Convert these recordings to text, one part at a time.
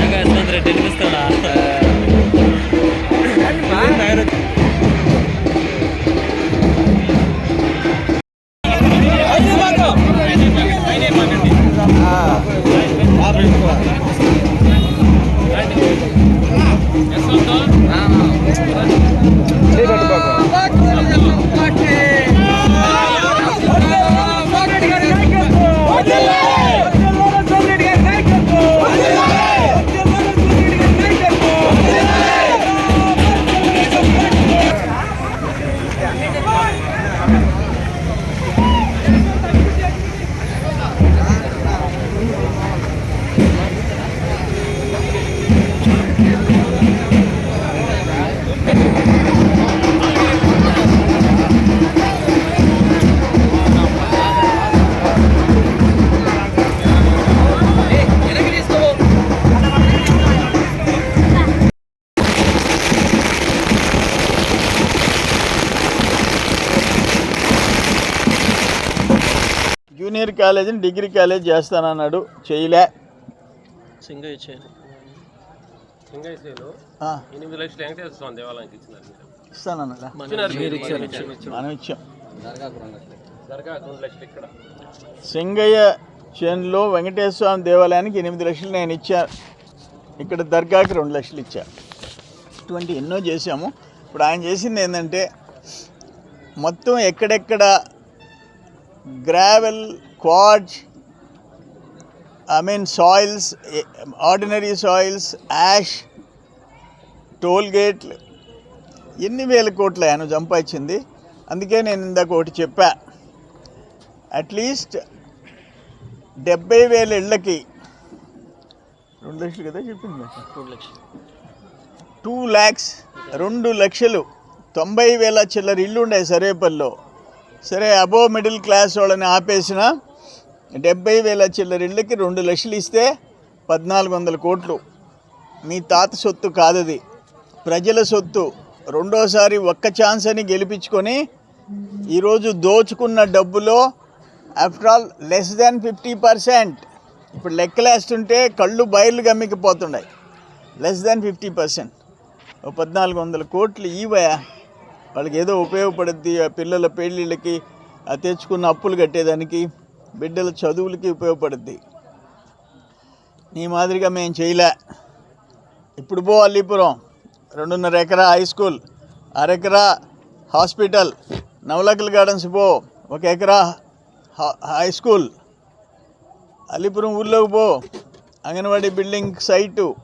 ఏగా యశ్వంత్ రెడ్డి వినిపిస్తాడా జూనియర్ కాలేజీని degree college చేస్తానన్నాడు. చేయలే. సింగయ్య చేయను సింగైశ్రీలో ఆ, ఎనిమిది లక్షల వెంకటేశ్వర స్వామి దేవాలయానికి ఇచ్చినారు మీరు. ఇస్తానన్నాడా? మనం ఇచ్చాం. సింగయ్య చేనులో వెంకటేశ్వర స్వామి దేవాలయానికి ఎనిమిది లక్షలు నేను ఇచ్చా. ఇక్కడ దర్గాకి రెండు లక్షలు ఇచ్చా. ఇటువంటి ఎన్నో చేశాము. ఇప్పుడు ఆయన చేసింది ఏంటంటే మొత్తం ఎక్కడెక్కడ gravel quartz I mean soils ordinary soils ash toll గేట్లు ఎన్ని వేల కోట్ల ఆయన సంపాదించింది. అందుకే నేను ఇందాక ఒకటి చెప్పా. అట్లీస్ట్ డెబ్బై వేల ఇళ్ళకి రెండు లక్షలు కదా చెప్పింది టూ ల్యాక్స్ రెండు లక్షలు తొంభై వేల చిల్లర ఇల్లు ఉండే సరేపల్లిలో సరే అబో మిడిల్ క్లాస్ వాళ్ళని ఆపేసిన డెబ్బై వేల చిల్లరిళ్ళకి రెండు లక్షలు ఇస్తే పద్నాలుగు వందల కోట్లు. మీ తాత సొత్తు కాదది. ప్రజల సొత్తు. రెండోసారి ఒక్క ఛాన్స్ అని గెలిపించుకొని ఈరోజు దోచుకున్న డబ్బులో after all less than fifty percent ఇప్పుడు లెక్కలేస్తుంటే కళ్ళు బయలు గమ్మికిపోతున్నాయి లెస్ దాన్ ఫిఫ్టీ పర్సెంట్ ఓ పద్నాలుగు వందల కోట్లు ఈవయా వాళ్ళకి ఏదో ఉపయోగపడుద్ది ఆ పిల్లల పెళ్ళిళ్ళకి ఆ తెచ్చుకున్న అప్పులు కట్టేదానికి బిడ్డల చదువులకి ఉపయోగపడుద్ది. నీ మాదిరిగా మేము చేయలే. ఇప్పుడు పో అల్లీపురం. రెండున్నర ఎకరా హై స్కూల్ అరెకరా హాస్పిటల్ నవలకల్ గార్డెన్స్ పో. ఒక ఎకరా హ- హై స్కూల్ అల్లీపురం ఊర్లోకి పో. Anganwadi building site.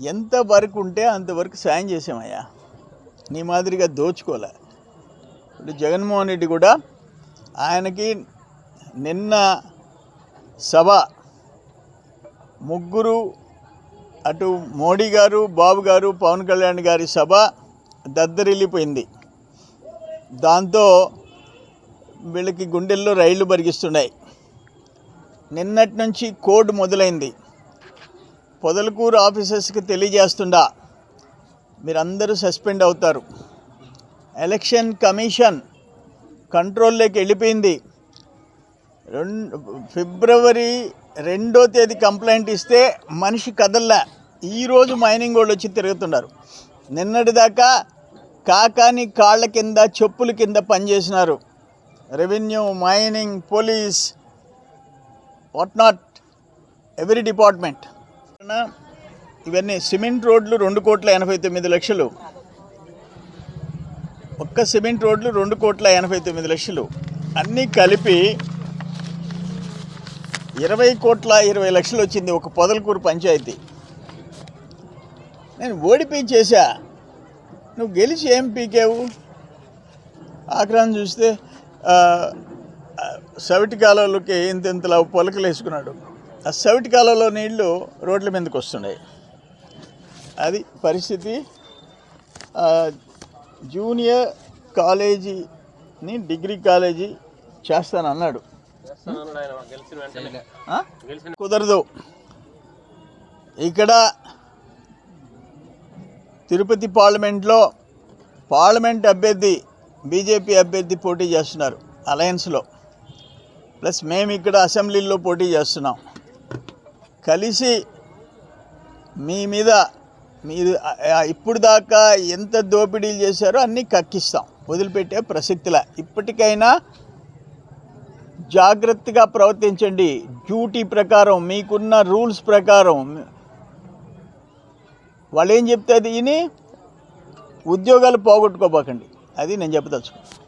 ఎంత వరకు ఉంటే అంతవరకు సాయం చేసామయ్యా. నీ మాదిరిగా దోచుకోలే. ఇప్పుడు జగన్మోహన్ రెడ్డి కూడా ఆయనకి నిన్న సభ ముగ్గురు అటు మోడీ గారు బాబు గారు పవన్ కళ్యాణ్ గారి సభ దద్దరిల్లిపోయింది. దాంతో వీళ్ళకి గుండెల్లో రైళ్ళు బరిగిస్తున్నాయి నిన్నటి నుంచి కోడ్ మొదలైంది. పొదలకూరు ఆఫీసర్స్కి తెలియజేస్తుండా మీరందరూ సస్పెండ్ అవుతారు. ఎలక్షన్ కమిషన్ కంట్రోల్లోకి వెళ్ళిపోయింది. రెండు ఫిబ్రవరి రెండో తేదీ కంప్లైంట్ ఇస్తే మనిషి కదల్లా. ఈరోజు మైనింగ్ వాళ్ళు వచ్చి తిరుగుతున్నారు. నిన్నటిదాకా కాకాని కాళ్ళ కింద చెప్పుల కింద పనిచేసినారు. Revenue mining police what not every department. ఇవన్నీ సిమెంట్ రోడ్లు రెండు కోట్ల ఎనభై తొమ్మిది లక్షలు. ఒక్క సిమెంట్ రోడ్లు రెండు కోట్ల ఎనభై తొమ్మిది లక్షలు. అన్నీ కలిపి ఇరవై కోట్ల ఇరవై లక్షలు వచ్చింది ఒక పొదలకూరు పంచాయతీ. నేను ఓడిపి చేశా. నువ్వు గెలిచి ఏం పీకావు? ఆక్రాన్ని చూస్తే సవిటి కాలువలకి ఇంత ఇంతలా పొలకలు వేసుకున్నాడు ఆ సవిటి కాలువలో నీళ్ళు రోడ్ల మీదకి వస్తున్నాయి. అది పరిస్థితి. జూనియర్ కాలేజీని డిగ్రీ కాలేజీ చేస్తానన్నాడు. కుదరదు. ఇక్కడ తిరుపతి పార్లమెంట్లో పార్లమెంట్ అభ్యర్థి బీజేపీ అభ్యర్థి పోటీ చేస్తున్నారు అలయన్స్లో. ప్లస్ మేము ఇక్కడ అసెంబ్లీలో పోటీ చేస్తున్నాం. కలిసి మీ మీద మీరు ఇప్పుడు దాకా ఎంత దోపిడీలు చేశారో అన్నీ కక్కిస్తాం. వదిలిపెట్టే ప్రసక్తిలా. ఇప్పటికైనా జాగ్రత్తగా ప్రవర్తించండి. డ్యూటీ ప్రకారం మీకున్న రూల్స్ ప్రకారం. వాళ్ళు ఏం చెప్తే అది విని ఉద్యోగాలు పోగొట్టుకోబోకండి. అది నేను చెప్పదలుచుకున్నాను